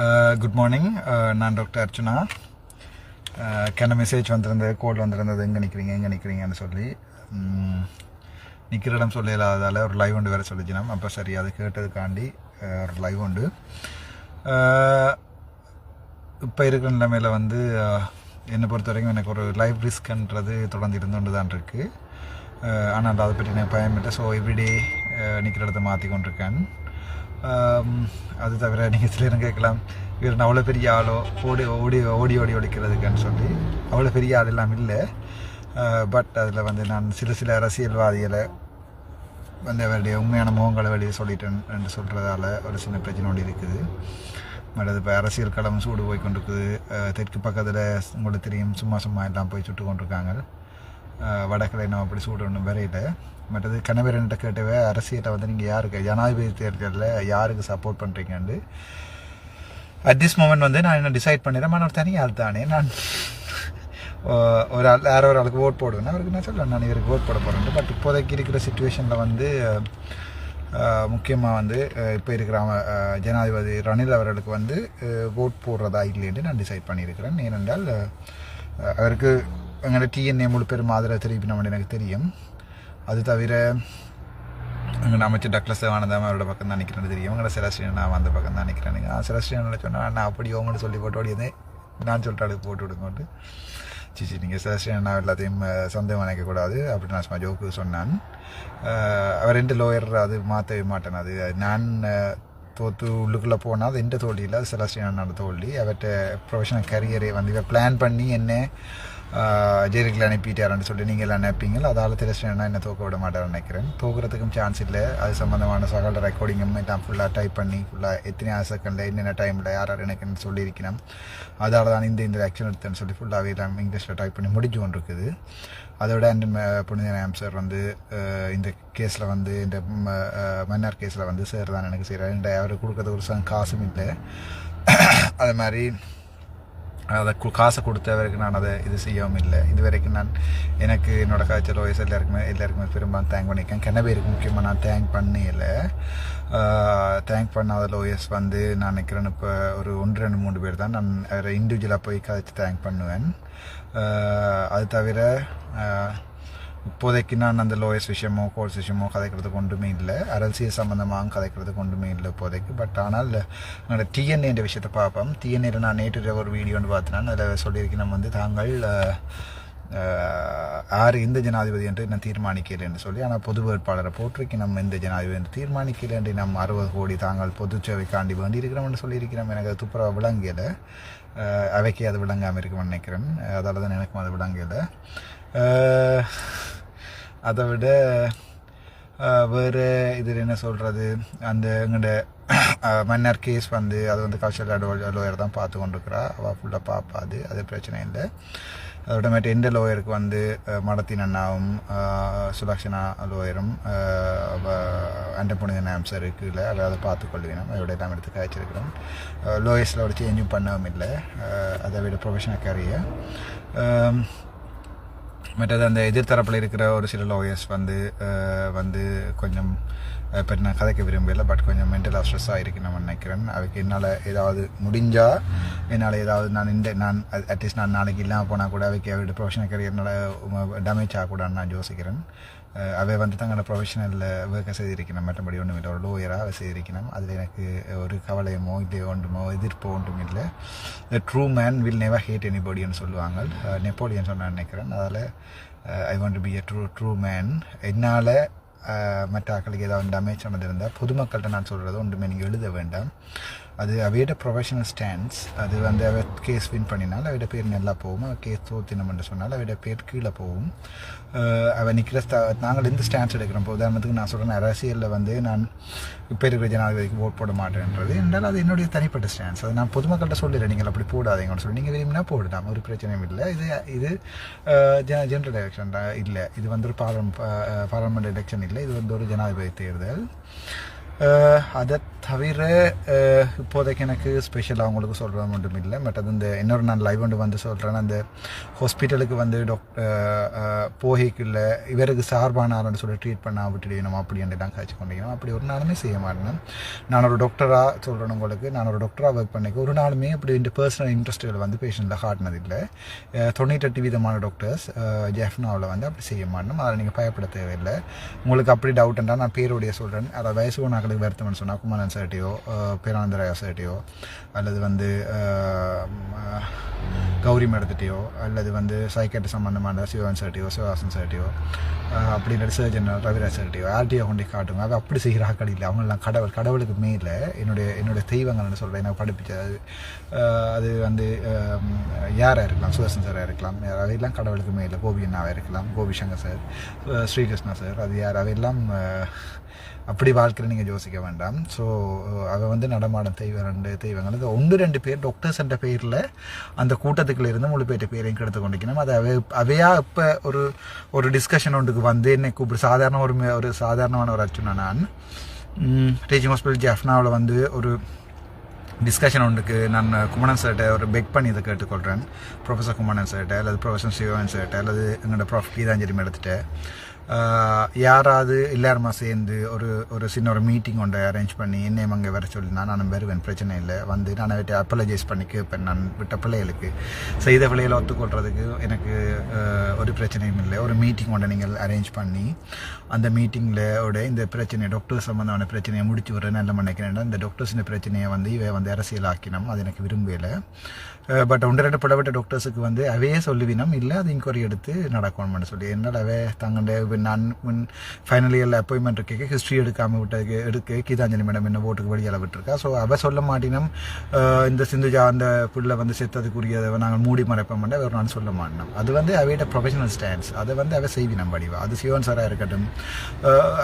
Uh, good morning uh, நான் doctor Archana கென்ன message வந்திருந்தது கோல் வந்திருந்தது எங்கே நிற்கிறீங்க எங்கே நிற்கிறீங்கன்னு சொல்லி நிற்கிற இடம் சொல்லலாதால் ஒரு லைவ் உண்டு வேறு சொல்லிச்சினா அப்போ சரி அது கேட்டதுக்காண்டி uh, ஒரு லைவ் உண்டு. இப்போ இருக்கிற நிலைமையில் வந்து என்னை பொறுத்த வரைக்கும் எனக்கு ஒரு லைவ் ரிஸ்க்ன்றது தொடர்ந்து இருந்துட்டு தான் இருக்குது ஆனால் அதை பற்றி எனக்கு பயமிட்டேன் ஸோ எவ்ரிடே நிற்கிற இடத்த மாற்றி கொண்டிருக்கேன் அது தவிர நீங்கள் சிலரும் கேட்கலாம் இவர் அவ்வளோ பெரிய ஆளோ ஓடி ஓடி ஓடி ஓடி ஒழிக்கிறதுக்குன்னு சொல்லி அவ்வளோ பெரிய ஆள் எல்லாம் இல்லை. பட் அதில் வந்து நான் சில சில அரசியல்வாதிகளை வந்து அவருடைய உண்மையான முகங்களை வெளியே சொல்லிட்டேன் என்று சொல்கிறதால ஒரு சின்ன பிரச்சனை ஒன்று இருக்குது. மற்றது இப்போ அரசியல் களம் சூடு போய் கொண்டிருக்குது. தெற்கு பக்கத்தில் உங்களுக்கு தெரியும் சும்மா சும்மா எல்லாம் போய் சுட்டு கொண்டிருக்காங்க. அஹ் வடக்கில் அப்படி சூடு ஒன்றும் மற்றது கணவரன்ட்ட கேட்டவே அரசியலை வந்து நீங்கள் யாருக்கு ஜனாதிபதி தேர்தலில் யாருக்கு சப்போர்ட் பண்ணுறீங்கன்னு அட் திஸ் மூமெண்ட் வந்து நான் என்ன டிசைட் பண்ணிடுறேன் நான் ஒரு தனி ஆள் தானே. நான் ஒரு ஆள் வேற ஒரு ஆளுக்கு ஓட் போடுவேன் அவருக்கு நான் சொல்லுவேன் நான் இவருக்கு ஓட் போட போகிறேன் பட் இப்போதைக்கு இருக்கிற சுச்சுவேஷனில் வந்து முக்கியமாக வந்து இப்போ இருக்கிற ஜனாதிபதி ரணில் அவர்களுக்கு வந்து ஓட் போடுறதா இல்லைன்னு நான் டிசைட் பண்ணியிருக்கிறேன். ஏனென்றால் அவருக்கு எங்களோட டிஎன்ஏ முழு பெரும் ஆதரவு நம்ம எனக்கு தெரியும். அது தவிர எங்கள் அமைச்சர் டக்ளஸ் தேவானந்தாம அவரோட பக்கம் தான் நிற்கிறேன்னு தெரியும். எங்களோட செலஸ்டியன் நான் அந்த பக்கம் தான் நிற்கிறேன் நீங்கள் செலஸ்டியனில் சொன்னால் நான் அப்படி உங்கள்கிட்ட சொல்லி போட்டு ஓடியதே நான் சொல்லிட்டு அதுக்கு போட்டு விடுங்கோட்டு சிச்சி நீங்கள் செலஸ்டியன் நான் எல்லாத்தையும் அஹ், சந்தேகம் நினைக்கக்கூடாது அப்படி நான் சும்மா ஜோக்கு சொன்னான். அவர் ரெண்டு லோயர் அது மாற்றவே மாட்டேன். அது நான் தோற்று உள்ளுக்குள்ளே போனால் அது எந்த தோல்வி இல்லை அது செலஸ்டியனோட தோல்வி. அவர்கிட்ட ப்ரொஃபஷனல் கரியரே வந்து இவ பிளான் பண்ணி என்ன ஜெயிலுக்குள்ள அனுப்பிட்டாருன்னு சொல்லி நீங்கள் எல்லாம் நினைப்பீங்க அதால் செலஸ்டியனா என்ன தூக்க விட மாட்டாருன்னு நினைக்கிறேன். தூக்குறதுக்கும் சான்ஸ் இல்லை. அது சம்மந்தமான சகல ரெக்கார்டிங்கும் எல்லாம் ஃபுல்லாக டைப் பண்ணி ஃபுல்லாக எத்தனை செகண்டில் என்னென்ன டைமில் யார் யார் எனக்குன்னு சொல்லியிருக்கிறேன். அதால் தான் இந்த இந்த ஆக்ஷன் எடுத்தேன்னு சொல்லி ஃபுல்லாகவே எல்லாம் இங்கிலீஷில் டைப் பண்ணி முடிஞ்சு கொண்டிருக்குது. அதோட அண்ட் புனித சார் வந்து இந்த கேஸில் வந்து இந்த ம, மன்னார் கேஸில் வந்து சார் தான் எனக்கு செய்கிறார் அவர் கொடுக்கறது ஒரு சம் காசும் இல்லை. அது மாதிரி அதை காசை கொடுத்தவருக்கு நான் அதை இது செய்யவும் இல்லை. இது வரைக்கும் நான் எனக்கு என்னோட காய்ச்சல் வயசு எல்லாருக்குமே எல்லாருக்குமே பெரும்பாலும் தேங்க் பண்ணியிருக்கேன். கிண பேருக்கு முக்கியமாக நான் தேங்க் பண்ணல தேங்க் பண்ணாத லோயர்ஸ் வந்து நான் நினைக்கிறேன் இப்போ ஒரு ஒன்று ரெண்டு மூணு பேர் தான். நான் இண்டிவிஜுவலாக போய் கதைச்சு தேங்க் பண்ணுவேன். அது தவிர இப்போதைக்கு நான் அந்த லோயர்ஸ் விஷயமோ கோர்ஸ் விஷயமோ கதைக்கிறதுக்கு ஒன்றுமே இல்லை. அரசியல் சம்மந்தமாக கதைக்கிறதுக்கு ஒன்றுமே இல்லை இப்போதைக்கு. பட் ஆனால் என்னோட டிஎன்ஏன்ற விஷயத்தை பார்ப்போம். டிஎன்ஏல நான் நேற்று ஒரு வீடியோன்னு பார்த்தேன்னா. அதில் சொல்லியிருக்கேன் நம்ம வந்து தாங்கள் யார் இந்த ஜனாதிபதி என்று நான் தீர்மானிக்கலை என்று சொல்லி ஆனால் பொது வேட்பாளரை போட்டிருக்கு நம்ம இந்த ஜனாதிபதி என்று தீர்மானிக்கலை என்று நம்ம அறுபது கோடி தாங்கள் பொது சேவைக்காண்டி வேண்டி என்று சொல்லியிருக்கிறோம். எனக்கு அது துப்புரவா விளங்கலை. அவைக்கு அது விளங்காமல் இருக்கும்னு நினைக்கிறேன். அதால் தான் எனக்கும் அது விளங்கலை. அதை விட வேறு இதில் என்ன சொல்கிறது அந்த எங்கள்ட மன்னர் கேஸ் வந்து அது வந்து கல்ச்சரல் லோயர் தான் பார்த்து கொண்டிருக்கிறா. அவள் ஃபுல்லாக பார்ப்பாது அது பிரச்சனை இல்லை. அதோட மேட்டு எந்த லோயருக்கு வந்து மடத்தின் அண்ணாவும் சுலக்ஷனா லோயரும் அண்ட புனித நாம்சர் இருக்குல்ல அதை அதை பார்த்துக்கொள்வேன் அதோட எல்லாம் எடுத்து காய்ச்சிருக்கிறோம். லோயர்ஸில் ஒரு சேஞ்சும் பண்ணவும் இல்லை. அதை விட ப்ரொஃபஷனல் கேரியர் மற்றது அந்த எதிர்த்தரப்பில் இருக்கிற ஒரு சில லாயர்ஸ் வந்து வந்து கொஞ்சம் இப்போ நான் கதைக்க விரும்பல பட் கொஞ்சம் மென்டலாக ஸ்ட்ரெஸ்ஸாக இருக்கு நான் நினைக்கிறேன். அதுக்கு என்னால் ஏதாவது முடிஞ்சால் என்னால் ஏதாவது நான் இந்த நான் அட்லீஸ்ட் நான் நாளைக்கு இல்லாமல் போனால் கூட அவைக்கு அவருடைய ப்ரொஃபஷனல் கரியர்னால டேமேஜ் ஆகக்கூடாதுன்னு நான் யோசிக்கிறேன். அவை வந்து தங்களோட ப்ரொஃபஷனலில் ஒர்க்கை செய்திருக்கணும். மற்றபடி ஒன்றும் இல்லை ஒரு லோயராக அவை செய்திருக்கணும். அதில் எனக்கு ஒரு கவலையமோ இல்லை ஒன்றுமோ எதிர்ப்போ ஒன்றும் இல்லை the true man will never hate எனிபடின்னு சொல்லுவாங்க. நெப்போலியன் சொன்ன நினைக்கிறேன். அதனால் I want be a true true man என்னால் மற்ற ஆக்களுக்கு ஏதாவது டேமேஜ் இருந்தால் பொதுமக்கள்கிட்ட நான் சொல்கிறது ஒன்றுமே நீங்கள் எழுத வேண்டாம். அது அவையோட ப்ரொஃபஷனல் ஸ்டாண்ட்ஸ் அது வந்து அவ கேஸ் வின் பண்ணினால் அவையோட பேர் நல்லா போகும். அவள் கேஸ் தோத்தினம்னு சொன்னால் அவையோட பேர் கீழே போகும். அவள் நிற்கிற ஸ்டா நாங்கள் எந்த ஸ்டாண்ட்ஸ் எடுக்கிறோம். இப்போ உதாரணத்துக்கு நான் சொல்கிறேன் அரசியலில் வந்து நான் இப்போ இருக்கிற ஜனாதிபதிக்கு ஓட் போட மாட்டேன்றது. என்றால் அது என்னுடைய தனிப்பட்ட ஸ்டாண்ட்ஸ் அது நான் பொதுமக்கள்கிட்ட சொல்லிடுறேன் நீங்கள் அப்படி போடாதீங்கன்னு சொல்லி. நீங்கள் விரும்பினா போடலாம் ஒரு பிரச்சனையும் இல்லை. இது இது ஜென்ரல் எலெக்ஷன் இல்லை. இது வந்து ஒரு பார்லம் பார்லமெண்ட் எலெக்ஷன் இல்லை. இது வந்து ஒரு ஜனாதிபதி தேர்தல். அதை தவிர இப்போதைக்கு எனக்கு ஸ்பெஷலாக அவங்களுக்கு சொல்கிற மட்டும் இல்லை பட் அது இந்த இன்னொரு நான் லைவ் ஒன்று வந்து சொல்கிறேன் அந்த ஹாஸ்பிட்டலுக்கு வந்து டாக்டர் போகைக்குள்ள இவருக்கு சார்பான ஆளுன்னு சொல்லி ட்ரீட் பண்ண விட்டுடணும் அப்படி தான் காய்ச்சி கொண்டிருக்கணும் அப்படி ஒரு நாளுமே செய்ய மாட்டேன் நான் ஒரு டாக்டராக சொல்கிறேன் உங்களுக்கு நான் ஒரு டாக்டராக ஒர்க் பண்ணிக்க ஒரு நாளுமே அப்படி இந்த பர்சனல் இன்ட்ரெஸ்ட்டுகள் வந்து பேஷண்ட்டில் காட்டினது இல்லை தொண்ணூற்றெட்டு விதமான டாக்டர்ஸ் ஜெஃப்னாவில் வந்து அப்படி செய்ய மாட்டேன் அதை நீங்கள் பயப்பட தேவையில்லை உங்களுக்கு அப்படி டவுட்ன்றா நான் பேருடைய சொல்கிறேன் அதை வயசு மக்களுக்கு வருத்தம்னு சொன்னால் குமரன் சார்ட்டையோ பேரானந்தராயா சார்ட்டையோ அல்லது வந்து கௌரி மேடத்திட்டையோ அல்லது வந்து சைக்கேட்டு சம்மந்தமான சிவன் சார்ட்டையோ சிவகாசன் சார்ட்டையோ அப்படி இல்லை சர்ஜன் ரவிராஜ் சார்ட்டையோ ஆர்டிஓ கொண்டு காட்டுங்க. அது அப்படி செய்கிற ஆக்கள் இல்லை அவங்களாம் கடவுள் கடவுளுக்கு மேலே என்னுடைய என்னுடைய தெய்வங்கள்னு சொல்கிறேன் எனக்கு படிப்பிச்சது அது அது வந்து யாராக இருக்கலாம்? சுதர்சன் சாராக இருக்கலாம். அவையெல்லாம் கடவுளுக்கு மேலே. கோபி அண்ணாவாக இருக்கலாம். கோபி சங்கர் சார் ஸ்ரீகிருஷ்ணா சார் அது யார்? அவையெல்லாம் அப்படி வாழ்க்கையில் நீங்கள் யோசிக்க வேண்டாம். ஸோ அவள் வந்து நடமாடும் தெய்வம் ரெண்டு தெய்வங்கள். அது ஒன்று ரெண்டு பேர் டாக்டர்ஸ் என்ற பேரில் அந்த கூட்டத்துக்குள்ள இருந்து முழு பேர்ட்ட பேரையும் கெடுத்து கொண்டிருக்கணும். அது அவை அவையா இப்போ ஒரு ஒரு டிஸ்கஷன் ஒன்றுக்கு வந்து என்னை கூப்பிடு. சாதாரண ஒரு ஒரு சாதாரணமான ஒரு அர்ச்சனை நான். டீச்சிங் ஹாஸ்பிட்டல் ஜெஃப்னாவில் வந்து ஒரு டிஸ்கஷன் ஒன்றுக்கு நான் குமணன் சார்கிட்ட ஒரு பெக் பண்ணி இதை கேட்டுக்கொள்கிறேன் ப்ரொஃபஸர் குமணன் சார்கிட்ட அல்லது ப்ரொஃபஸர் சிவன் சார்கிட்ட அல்லது எங்களோட ப்ரொஃப் கீதாஞ்சலி மேடத்திட்ட. யாராவது எல்லாருமா சேர்ந்து ஒரு ஒரு சின்ன ஒரு மீட்டிங் ஒன்றை அரேஞ்ச் பண்ணி என்னையும் அங்கே வர சொல்லினா நான் வருவேன் பிரச்சனை இல்லை. வந்து நான் விட்டு அப்பலஜைஸ் பண்ணி கேட்பேன் நான் விட்ட பிள்ளைகளுக்கு. செய்த பிள்ளைகளை ஒத்துக்கொள்றதுக்கு எனக்கு ஒரு பிரச்சனையும் இல்லை. ஒரு மீட்டிங் ஒன்றை நீங்கள் அரேஞ்ச் பண்ணி அந்த மீட்டிங்கில் உட இந்த பிரச்சனை டாக்டர் சம்மந்தமான பிரச்சனையை முடிச்சு விட நல்ல நினைக்கிறேன் இந்த டாக்டர்ஸின் பிரச்சனையை வந்து இவை வந்து அரசியலாக்கினோம். அது எனக்கு விரும்பலை பட் ஒன்று ரெண்டு பிளவிட்ட டாக்டர்ஸுக்கு வந்து அவையே சொல்லுவினோம். இல்லை அது இன்கொயரி எடுத்து நடக்கணும்னு சொல்லி. என்னால் அவை தங்களுடைய நான் முன் ஃபைனல் இயரில் அப்பாயின்மெண்ட் இருக்க ஹிஸ்ட்ரி எடுக்காமல் விட்டதுக்கு எடுக்க கீதாஞ்சலி மேடம் என்ன ஓட்டுக்கு வெளியால் விட்டுருக்கா. ஸோ அவ சொல்ல மாட்டினோம் இந்த சிந்துஜா அந்த புள்ள வந்து செத்ததுக்குரியதை நாங்கள் மூடி மறைப்போம் அவர் நான் சொல்ல மாட்டோம் அது வந்து அவையோட ப்ரொஃபஷனல் ஸ்டாண்ட்ஸ் அதை வந்து அவ செய்வினம் படிவா அது சிவன் சாராக இருக்கட்டும்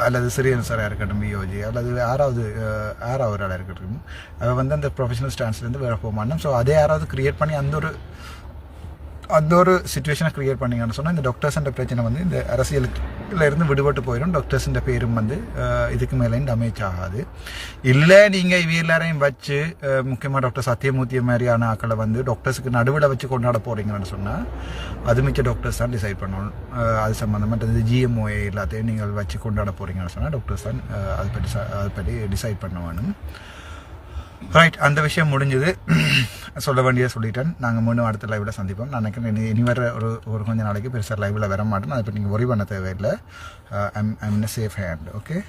அல்லது சிறியன் சாராக இருக்கட்டும் வியோஜி அல்லது யாராவது ஆறாவது ஆளாக இருக்கட்டும் அவ வந்து அந்த ப்ரொஃபஷனல் ஸ்டாண்ட்ஸ்லேருந்து வேற போக மாட்டோம் ஸோ அதே யாராவது கிரியேட் பண்ணி அந்த ஒரு அந்த ஒரு சுச்சுவேஷனை கிரியேட் பண்ணீங்கன்னு சொன்னால் இந்த டாக்டர்ஸ்ன்ற பிரச்சனை வந்து இந்த அரசியலுக்குல இருந்து விடுபட்டு போயிடும். டாக்டர்ஸ்ன்ற பேரும் வந்து இதுக்கு மேலே டேமேஜ் ஆகாது. இல்லை நீங்கள் இவ எல்லாரையும் வச்சு முக்கியமாக டாக்டர் சத்தியமூர்த்தி மாதிரியான ஆக்களை வந்து டாக்டர்ஸுக்கு நடுவில் வச்சு கொண்டாட போகிறீங்கன்னு சொன்னால் அது மிச்ச டாக்டர்ஸ் தான் டிசைட் பண்ணணும். அது சம்மந்தமாக இந்த ஜிஎம்ஓஏ எல்லாத்தையும் நீங்கள் வச்சு கொண்டாட போகிறீங்கன்னு சொன்னால் டாக்டர்ஸ் தான் அது பற்றி ச- அது பற்றி டிசைட் பண்ண வேணும். ரைட் அந்த விஷயம் முடிஞ்சது. சொல்ல வேண்டியதை சொல்லிட்டேன். நாங்கள் மீண்டும் அடுத்த லைவில் சந்திப்போம். நான் நினைக்கிறேன் இனி வர ஒரு ஒரு கொஞ்ச நாளைக்கு பெருசாக லைவில் வர மாட்டேன். அதை பற்றி நீங்கள் ஒரி பண்ண தேவையில்லை. I'm I'm safe hand okay